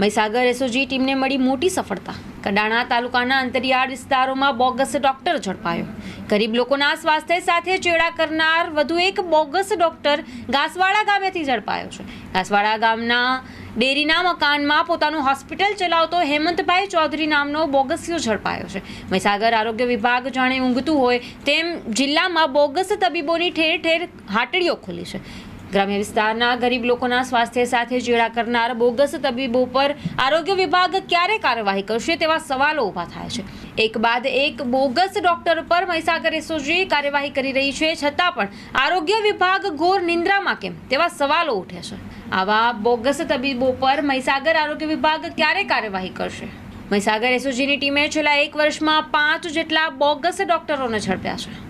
Mahisagar SOG ટીમને મળી મોટી સફળતા. કડાણા તાલુકાના અંતરિયાળ વિસ્તારોમાં બોગસ ડોક્ટર ઝડપાયો. ગરીબ લોકોના સ્વાસ્થ્ય સાથે ચેડા કરનાર વધુ એક બોગસ ડોક્ટર ઘાસવાડા ગામેથી ઝડપાયો છે. ઘાસવાડા ગામના ડેરીના મકાનમાં પોતાનું હોસ્પિટલ ચલાવતો હેમંતભાઈ ચૌધરી નામનો બોગસિયો ઝડપાયો છે. મહીસાગર આરોગ્ય વિભાગ જાણે ઊંઘતું હોય તેમ જિલ્લામાં બોગસ તબીબોની ઠેર ઠેર હાટડીઓ ખુલી છે. ગ્રામ્ય વિસ્તારના ગરીબ લોકોના સ્વાસ્થ્ય સાથે ચેડા કરનાર બોગસ તબીબો પર આરોગ્ય વિભાગ ક્યારે કાર્યવાહી કરશે તેવા સવાલો ઊભા થાય છે. એક બાદ એક બોગસ ડોક્ટર પર મહીસાગર એસઓજી કાર્યવાહી કરી રહી છે, છતાં પણ આરોગ્ય વિભાગ ઘોર નિંદ્રામાં કેમ? તેવા સવાલો ઉઠે છે. આવા બોગસ તબીબો પર મહીસાગર આરોગ્ય વિભાગ ક્યારે કાર્યવાહી કરશે? મહીસાગર એસઓજીની ટીમે છેલ્લા એક વર્ષમાં પાંચ જેટલા બોગસ ડોક્ટરોને ઝડપ્યા છે.